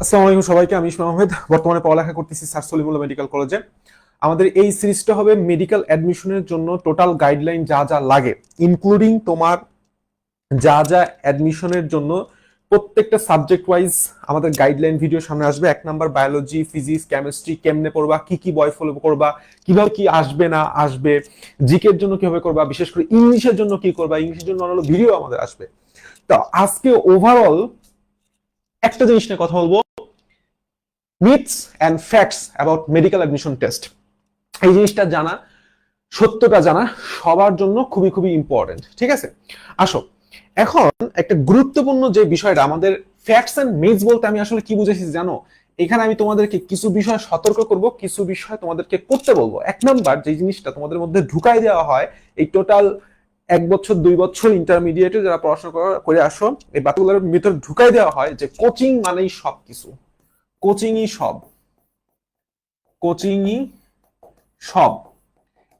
আসসালামু আলাইকুম সবাইকে, আমি ইসমাম আহমেদ। বর্তমানে পড়ালেখা করতেছি স্যার সলিমুল্লাহ মেডিকেল কলেজে। আমাদের এই সিরিজটা হবে মেডিকেল অ্যাডমিশনের জন্য টোটাল গাইডলাইন যা যা লাগে ইনক্লুডিং তোমার যা যা অ্যাডমিশনের জন্য প্রত্যেকটা সাবজেক্ট ওয়াইজ আমাদের গাইডলাইন ভিডিও সামনে আসবে। এক নাম্বার বায়োলজি ফিজিক্স কেমিস্ট্রি কেমনে পড়বা, কি কি বয় ফলো করবা, কীভাবে কি আসবে না আসবে জিকের জন্য কীভাবে করবা, বিশেষ করে ইংলিশের জন্য কি করবা, ইংলিশের জন্য ভিডিও আমাদের আসবে। তো আজকে ওভারঅল একটা জিনিস নিয়ে কথা বলব। Myths and facts about medical admission test এই জিনিসটা জানা, সত্যটা জানা সবার জন্য খুবই খুবই ইম্পর্টেন্ট ঠিক আছে? আসো, এখন একটা গুরুত্বপূর্ণ যে বিষয়টা, আমাদের ফ্যাক্টস অ্যান্ড মিথস বলতে আমি আসলে কি বুঝেছি জানো? এখানে আমি তোমাদেরকে কিছু বিষয় সতর্ক করব, কিছু বিষয় তোমাদেরকে করতে বলব। এক নাম্বার যে জিনিসটা তোমাদের মধ্যে ঢুকাই দেওয়া হয়, এই টোটাল এক বছর, দুই বছর ইন্টারমিডিয়েটে যারা পড়াশোনা করে আসো, এই বাতুগুলোর ভিতরে ঢুকাই দেওয়া হয় যে কোচিং মানেই সব কিছু কোচিংই সব। কোচিংই সব।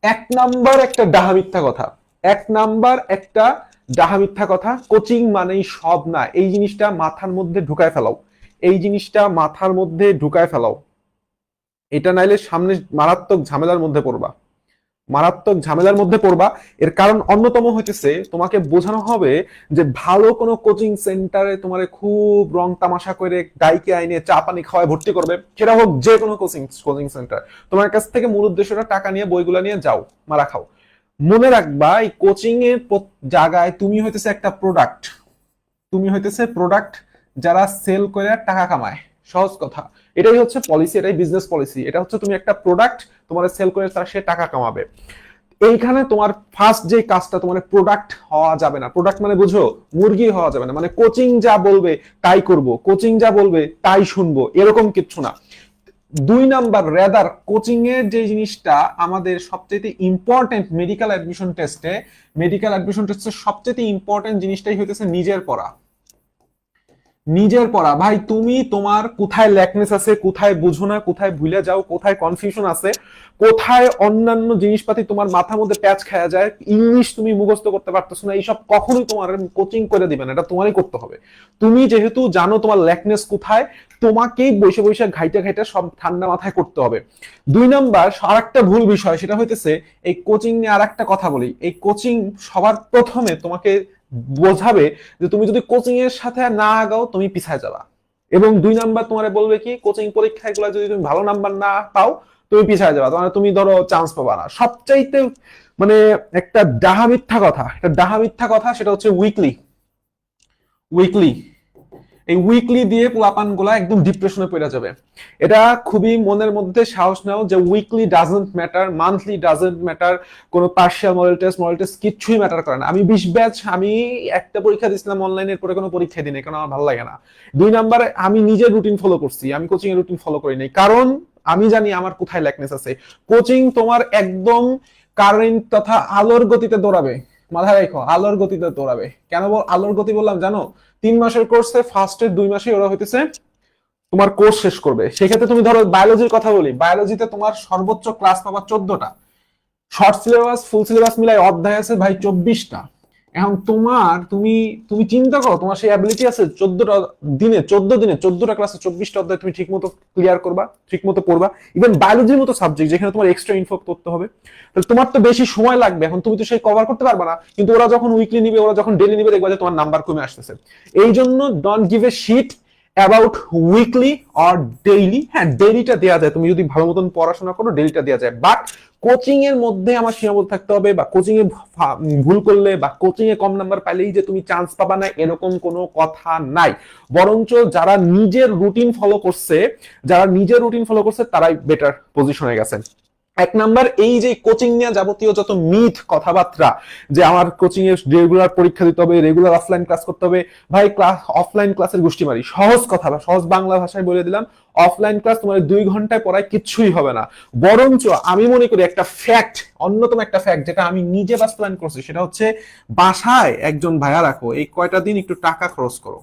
এক নাম্বার একটা ডাহা মিথ্যা কথা। এক নাম্বার একটা ডাহা মিথ্যা কথা, কোচিং মানেই সব না। এই জিনিসটা মাথার মধ্যে ঢুকায় ফেলাও। এই জিনিসটা মাথার মধ্যে ঢুকায় ফেলাও। এটা নাইলে সামনে মারাত্মক ঝামেলার মধ্যে পড়বা। মারাত্মক ঝামেলার মধ্যে পড়বা। এর কারণ অন্যতম হইতেছে, তোমাকে বোঝানো হবে যে ভালো কোনো কোচিং সেন্টারে তোমার খুব রং তামাশা করে গাইকে আইনে চা পানি খাওয়ায় ভর্তি করবে। সেটা হোক যে কোনো কোচিং কোচিং সেন্টার তোমার কাছ থেকে মূল উদ্দেশ্যটা টাকা নিয়ে বইগুলো নিয়ে যাও, মারা খাও। মনে রাখবা, এই কোচিং এর জায়গায় তুমি হইতেছে একটা প্রোডাক্ট তুমি হইতেছে প্রোডাক্ট যারা সেল করে টাকা কামায়। সহজ কথা। এটাই হচ্ছে পলিসি এটাই বিজনেস পলিসি এটা হচ্ছে তুমি একটা প্রোডাক্ট তোমার সেল করে তারা সে টাকা কামাবে। এইখানে তোমার ফার্স্ট যে কাজটা তোমার প্রোডাক্ট হওয়া যাবে না। প্রোডাক্ট মানে বুঝো, মুরগি হওয়া যাবে না। মানে কোচিং যা বলবে তাই করব কোচিং যা বলবে তাই শুনব, এরকম কিচ্ছু না। দুই নাম্বার রেদার কোচিং এর যে জিনিসটা আমাদের সবচেয়ে ইম্পর্টেন্ট মেডিকেল অ্যাডমিশন টেস্টে মেডিকেল অ্যাডমিশন টেস্টে সবচেয়ে ইম্পর্টেন্ট জিনিসটাই হইতেছে নিজের পড়া। নিজের পড়া। ভাই, তুমি তোমার কোথায় ল্যাকনেস আছে, কোথায় বুঝো না, কোথায় ভুলে যাও, কোথায় কনফিউশন আছে, কোথায় অন্যান্য জিনিসপাতি তোমার মাথার মধ্যে প্যাচ খাওয়া যায়, ইংলিশ তুমি মুখস্থ করতে পারতেছো না, এইসব কখনোই তোমার কোচিং করে দিবে না, এটা তোমারই করতে হবে। তুমি যেহেতু জানো তোমার ল্যাকনেস কোথায়, তোমাকেই বসে বসে ঘাইটা ঘাইটা সব ঠান্ডা মাথায় করতে হবে। দুই নাম্বার আর একটা ভুল বিষয়, সেটা হইতেছে, এই কোচিং নিয়ে আর একটা কথা বলি। এই কোচিং সবার প্রথমে তোমাকে বোঝাবে যে তুমি যদি কোচিং এর সাথে না আগাও, তুমি পিছায় যাবা। এবং দুই নাম্বার তোমারে বলবে কি কোচিং পরীক্ষাগুলো যদি তুমি ভালো নাম্বার না পাও, তুমি পিছায় যাবা। তোমার তুমি ধরো চান্স পাবা না। সবচাইতে মানে একটা ডাহা মিথ্যা কথা, একটা ডাহা মিথ্যা কথা, সেটা হচ্ছে উইকলি উইকলি এই উইকলি দিয়ে পোলাপানগুলা একদম ডিপ্রেশনে পড়ে যাবে। এটা খুবই মনের মধ্যে সাহস নাও যে weekly doesn't matter monthly doesn't matter কোনো partial model test model test কিচ্ছুই ম্যাটার করে না। আমি বিশ ব্যাচ আমি একটা পরীক্ষা দিয়েছিলাম অনলাইনের পরে কোনো পরীক্ষা দিই কারণ আমার ভালো লাগে না। দুই নাম্বারে আমি নিজের রুটিন ফলো করছি, আমি কোচিং এর রুটিন ফলো করি নাই। কারণ আমি জানি আমার কোথায় ল্যাকনেস আছে। কোচিং তোমার একদম কারেন্ট তথা আলোর গতিতে দৌড়াবে। মাথায় রেখো, আলোর গতিতে দৌড়াবে। কেন বল, আলোর গতি বললাম, জানো? তিন মাসের কোর্সে ফার্স্টের দুই মাসে ওরা হইতেছে তোমার কোর্স শেষ করবে। সেক্ষেত্রে তুমি ধরো বায়োলজির কথা বলি বায়োলজিতে তোমার সর্বোচ্চ ক্লাস পাবা চোদ্দটা। শর্ট সিলেবাস ফুল সিলেবাস মিলাই অধ্যায় আছে ভাই চব্বিশটা। এখন তোমার, তুমি তুমি চিন্তা করো, তোমার সেই অ্যাবিলিটি আছে চোদ্দটা দিনে, চোদ্দ দিনে, চোদ্দটা ক্লাসে চব্বিশটা অধ্যায় তুমি ঠিক মতো ক্লিয়ার করবা ঠিক মতো পড়বা ইভেন বায়োলজির মতো সাবজেক্ট যেখানে তোমার এক্সট্রা ইনফো করতে হবে। তাহলে তোমার তো বেশি সময় লাগবে, এখন তুমি তো সেই কভার করতে পারবে না, কিন্তু ওরা যখন উইকলি নিবে, ওরা যখন ডেলি নিবে, দেখবা যে তোমার নাম্বার কমে আসতেছে। এই জন্য don't give a shit about weekly or daily হ্যাঁ ডেইলিটা দেওয়া যায়। তুমি যদি ভালো মতন পড়াশোনা করো ডেইলিটা দেওয়া যায়। বাট কোচিং এর মধ্যে আমার সীমাবদ্ধ থাকতে হবে বা কোচিং এ ভুল করলে বা কোচিং এ কম নাম্বার পাইলেই যে তুমি চান্স পাবা না, এরকম কোনো কথা নাই। বরঞ্চ যারা নিজের রুটিন ফলো করছে, যারা নিজের রুটিন ফলো করছে, তারাই বেটার পজিশনে গেছে। এক নাম্বার, এই যে কোচিং নিয়ে যাবতীয় যত মিথ কথাবার্তা, যে আমার কোচিং এ রেগুলার পরীক্ষা দিতে হবে রেগুলার অফলাইন ক্লাস করতে হবে, ভাই ক্লাস অফলাইন ক্লাসের গোষ্ঠী মারি। সহজ কথা বা সহজ বাংলা ভাষায় বলে দিলাম অফলাইন ক্লাস তোমার দুই ঘন্টায় পড়ায় কিচ্ছুই হবে না। বরঞ্চ আমি মনে করি একটা ফ্যাক্ট অন্যতম একটা ফ্যাক্ট যেটা আমি নিজে বাস্তবায়ন করছি, সেটা হচ্ছে বাসায় একজন ভাইয়া রাখো, এই কয়টা দিন একটু টাকা খরচ করো।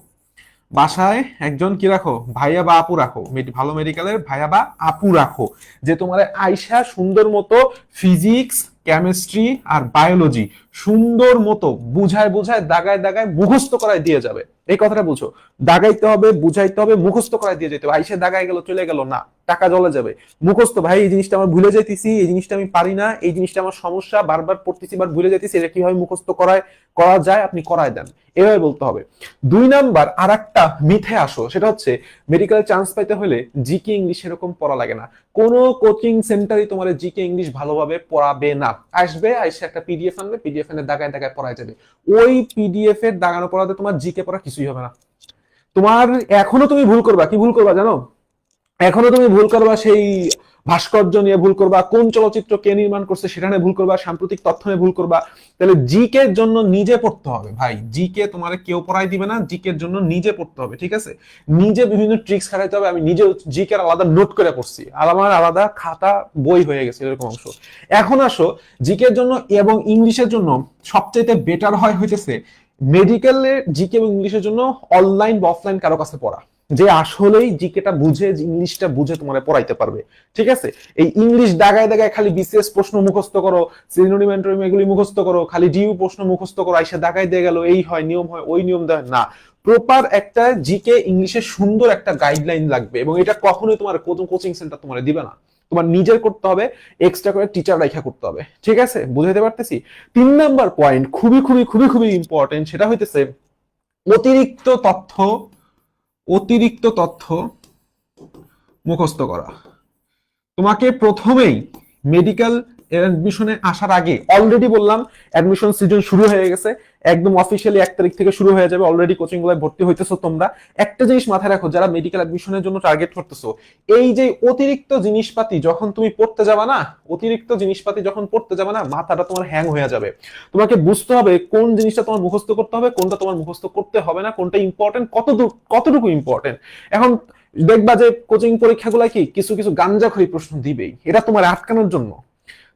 বাসায় একজন কি রাখো? ভাইয়া বা আপু রাখো। ভালো মেডিকেলের ভাইয়া বা আপু রাখো। যে তোমার আইসা সুন্দর মতো ফিজিক্স কেমিস্ট্রি আর বায়োলজি সুন্দর মতো বুঝায় বুঝায়, দাগায় দাগায় মুখস্থ করায় দিয়ে যাবে। এই কথাটা বুঝো দাগাইতে হবে, বুঝাইতে হবে, মুখস্থ করাই দিয়ে যেতে হবে। আইসে দাগায় গেল, চলে গেল, না। টাকা জলে যাবে। মুখস্থ, ভাই, এই জিনিসটা আমার ভুলে যাইতেছি, এই জিনিসটা আমি পারি না, এই জিনিসটা আমার সমস্যা, বারবার পড়তেছি বার ভুলে যাইতেছি, এটা কীভাবে মুখস্থ করায়, করা যায়, আপনি করায় দেন। এভাবে বলতে হবে। দুই নাম্বার আর একটা মিথে আসো সেটা হচ্ছে মেডিকেল চান্স পাইতে হলে জিকে ইংলিশ এরকম পড়া লাগে না। কোনো কোচিং সেন্টারই তোমার জিকে ইংলিশ ভালোভাবে পড়াবে না। আসবে আইসে একটা পিডিএফ আনবে পিডিএফ এনে দাগায় দাগায় পড়ায় যাবে। ওই পিডিএফ এর দাগানো পড়াতে তোমার জিকে পড়া কিছুই হবে না। তোমার, এখনও তুমি ভুল করবা, কি ভুল করবা জানো? এখনও তুমি ভুল করবা, সেই ভাস্কর্য নিয়ে ভুল করবা, কোন চলচ্চিত্র কে নির্মাণ করছে সেটা নিয়ে ভুল করবা, সাম্প্রতিক তথ্য নিয়ে ভুল করবা, তাহলে জিকে এর জন্য নিজে পড়তে হবে ভাই। জি কে তোমার কেউ পড়াই দিবে না, জিকে এর জন্য নিজে পড়তে হবে, ঠিক আছে? নিজে বিভিন্ন ট্রিক্স খাটাইতে হবে, আমি নিজে জিকে আলাদা নোট করে পড়ছি, আর আমার আলাদা খাতা বই হয়ে গেছে এরকম অংশ। এখন আসো, জিকে এর জন্য এবং ইংলিশের জন্য সবচেয়ে বেটার হয় হইতেছে মেডিকেলের জিকে এবং ইংলিশের জন্য অনলাইন বা অফলাইন কারও কাছে পড়া। যে আসলেই জিকেটা বুঝে ইংলিশটা বুঝে তোমার পড়াইতে পারবে। ঠিক আছে? এই ইংলিশ দাগায় দাগায় খালি বিসিএস প্রশ্ন মুখস্থ করো সিনোনিম অ্যান্টোনিম এগুলি মুখস্থ করো, খালি ডিউ প্রশ্ন মুখস্থ করো, আইসা দাগায় দিয়ে গেল, এই হয়, নিয়ম হয়, ওই নিয়ম দেয়, না। প্রপার একটা জিকে ইংলিশের সুন্দর একটা গাইডলাইন লাগবে এবং এটা কখনোই তোমার কোচিং সেন্টার তোমার দিবে না। তোমার নিজের করতে হবে এক্সট্রা করে টিচার রাখা করতে হবে। ঠিক আছে? বুঝাইতে পারতেছি? তিন নাম্বার পয়েন্ট খুবই খুবই খুবই খুবই ইম্পর্টেন্ট সেটা হইতেছে অতিরিক্ত তথ্য অতিরিক্ত তথ্য মুখস্থ করা। তোমাকে প্রথমেই মেডিকেল অ্যাডমিশনে আসার আগে অলরেডি বললাম অ্যাডমিশন সিজন শুরু হয়ে গেছে, একদম অফিসিয়ালি এক তারিখ থেকে শুরু হয়ে যাবে অলরেডি কোচিংগুলো ভর্তি হইতেছো তোমরা। একটা জিনিস মাথায় রাখো, যারা মেডিকেল অ্যাডমিশনের জন্য টার্গেট করতেছো, এই যে অতিরিক্ত জিনিসপাতি যখন তুমি পড়তে যাবা না, অতিরিক্ত জিনিসপাতি যখন পড়তে যাবে না, মাথাটা তোমার হ্যাং হয়ে যাবে। তোমাকে বুঝতে হবে কোন জিনিসটা তোমার মুখস্থ করতে হবে, কোনটা তোমার মুখস্থ করতে হবে না, কোনটা ইম্পর্টেন্ট কত কতটুকু ইম্পর্টেন্ট এখন দেখবা যে কোচিং পরীক্ষাগুলো কি, কিছু কিছু গাঞ্জাখড়ি প্রশ্ন দিবেই, এটা তোমার আটকানোর জন্য।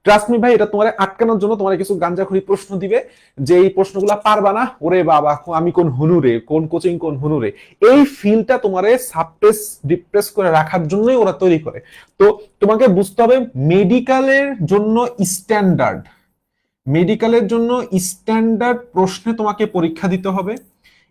ট্রাস্ট মি ভাই, এটা তোমার আটকানোর জন্য তোমার কিছু গাঞ্জাখড়ি প্রশ্ন দিবে যে এই প্রশ্নগুলো পারবা না। ওরে বাবা, আমি কোন হনুরে? কোন কোচিং কোন হনুরে? এই ফিলটা তোমারে সাবপ্রেস ডিপ্রেস করে রাখার জন্যই ওরা তৈরি করে। তো তোমাকে বুঝতে হবে মেডিকেলের জন্য স্ট্যান্ডার্ড মেডিকেলের জন্য স্ট্যান্ডার্ড প্রশ্নে তোমাকে পরীক্ষা দিতে হবে।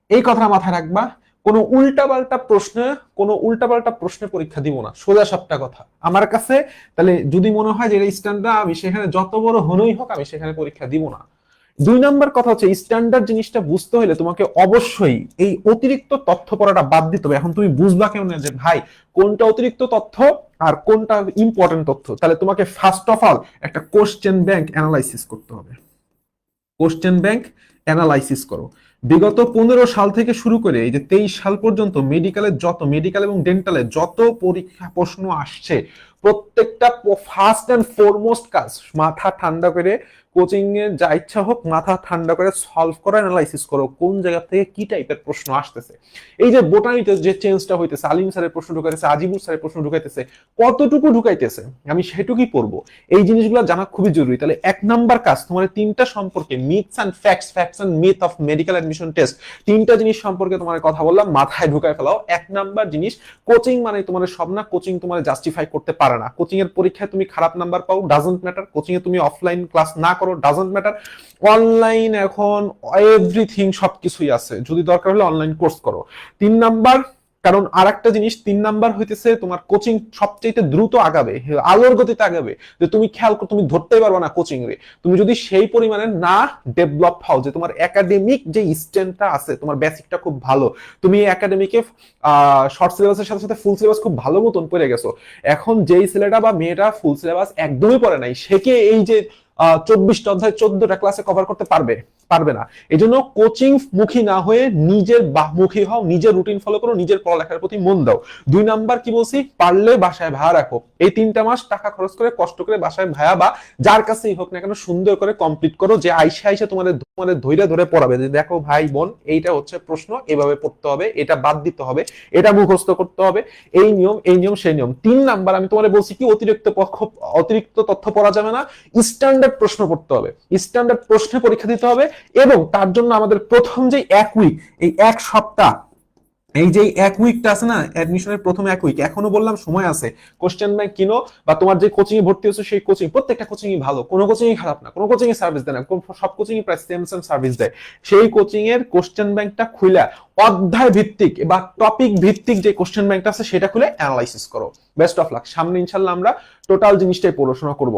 এই কথা মাথায় রাখবা। কোনো উল্টাপাল্টা প্রশ্নে, কোনো উল্টাপাল্টা প্রশ্নে পরীক্ষা দিব না। সোজা সবটা কথা। আমার কাছে, তাহলে যদি মনে হয় যে স্ট্যান্ডার্ড আমি সেখানে যত বড় হনই হোক, আমি সেখানে পরীক্ষা দিব না। দুই নাম্বার কথা হচ্ছে স্ট্যান্ডার্ড জিনিসটা বুঝতে হলে তোমাকে অবশ্যই এই অতিরিক্ত তথ্য পড়াটা বাদ দিতে হবে। এখন তুমি বুঝবা কেমন যে, ভাই, কোনটা অতিরিক্ত তথ্য আর কোনটা ইম্পর্টেন্ট তথ্য? তাহলে তোমাকে ফার্স্ট অফ অল একটা কোশ্চেন ব্যাংক অ্যানালাইসিস করতে হবে। কোশ্চেন ব্যাংক অ্যানালাইসিস করো। বিগত পনেরো সাল থেকে শুরু করে এই যে তেইশ সাল পর্যন্ত মেডিকেলের যত মেডিকেল এবং ডেন্টালের যত পরীক্ষা প্রশ্ন আসছে, প্রত্যেকটা ফার্স্ট অ্যান্ড ফোরমোস্ট কাজ, মাথা ঠান্ডা করে কোচিং এ যা ইচ্ছা হোক, মাথা ঠান্ডা করে সলভ করো অ্যানালাইসিস করো, কোন জায়গা থেকে কি টাইপের প্রশ্ন আসতেছে। এই যে বোটানিতে যে চেঞ্জটা হইতেছে, আলিম স্যারের প্রশ্ন ঢুকাইতেছে, আজিবুর স্যারের প্রশ্ন ঢুকাইতেছে, কতটুকু ঢুকাইতেছে? আমি সেটুকুই পড়ব। এই জিনিসগুলো জানা খুবই জরুরি। তাহলে এক নাম্বার কাজ, তোমার তিনটা সম্পর্কে myths and facts facts and myth of medical admission test. তিনটা জিনিস সম্পর্কে তোমার কথা বললাম, মাথায় ঢুকায় ফেলাও। এক নাম্বার জিনিস, কোচিং মানে তোমার সব না, কোচিং তোমার জাস্টিফাই করতে পারে না। কোচিং এর পরীক্ষায় তুমি খারাপ নাম্বার পাও ডাজন্ট ম্যাটার কোচিং এ তুমি অফলাইন ক্লাস না করো ডাজন্ট ম্যাটার অনলাইন এখন এভরিথিং সবকিছুই আছে। যদি দরকার হলে অনলাইন কোর্স করো। তিন নাম্বার কারণ আর একটা জিনিস, তিন নাম্বার হইতেছে তোমার কোচিং সবচেয়ে দ্রুত আগাবে, আলোর গতিতে আগাবে। যে তুমি খেয়াল তুমি ধরতেই পারবে না কোচিং রে। তুমি যদি সেই পরিমাণে না ডেভেলপ হও, যে তোমার একাডেমিক যে স্ট্যান্ডটা আছে, তোমার বেসিকটা খুব ভালো, তুমি একাডেমিকে শর্ট সিলেবাসের সাথে সাথে ফুল সিলেবাস খুব ভালো মতন পড়ে গেছো। এখন যেই ছেলেটা বা মেয়েটা ফুল সিলেবাস একদমই পড়ে নাই, সে কে এই যে চব্বিশটা অধ্যায় চোদ্দটা ক্লাসে কভার করতে পারবে পারবে না। এই জন্য কোচিং মুখী না হয়ে নিজের মুখী হও, নিজের রুটিন ফলো করো, নিজের পড়ালেখার প্রতি মন দাও। দুই নাম্বার কি বলছি? পারলে বাসায় ভাড়া রাখো। এই তিনটা মাস টাকা খরচ করে, কষ্ট করে বাসায় ভাড়া বা যার কাছেই হোক না কেন সুন্দর করে কমপ্লিট করো। যে আইসে আইসে তোমাদের তোমাদের ধৈর্য ধরে পড়াবে। যে দেখো ভাই বোন, এইটা হচ্ছে প্রশ্ন, এভাবে পড়তে হবে, এটা বাদ দিতে হবে, এটা মুখস্থ করতে হবে। এই নিয়ম এই নিয়ম, সেই নিয়ম। তিন নাম্বার আমি তোমাদের বলছি কি, অতিরিক্ত পক্ষ অতিরিক্ত তথ্য পড়া যাবে না। স্ট্যান্ডার্ড প্রশ্ন পড়তে হবে। স্ট্যান্ডার্ড প্রশ্নে পরীক্ষা দিতে হবে এবং তার জন্য আমাদের প্রথম যে এক উইক এই এক সপ্তাহ, এই যে এক উইকটা আছে না অ্যাডমিশনের প্রথম এক উইক এখনও বললাম সময় আছে। কোশ্চেন ব্যাংক কিনো বা তোমার যে কোচিং এ ভর্তি হচ্ছে সেই কোচিং প্রত্যেকটা কোচিং ভালো, কোনো কোচিং খারাপ না, কোনো কোচিং সার্ভিস দেয় না সব কোচিং প্রায় সেম সেম সার্ভিস দেয়। সেই কোচিং এর কোশ্চেন ব্যাংকটা খুলে অধ্যায় ভিত্তিক বা টপিক ভিত্তিক যে কোশ্চেন ব্যাংকটা আছে সেটা খুলে অ্যানালাইসিস করো। বেস্ট অফ লাক সামনে ইনশাল্লাহ আমরা টোটাল জিনিসটাই পড়াশোনা করব।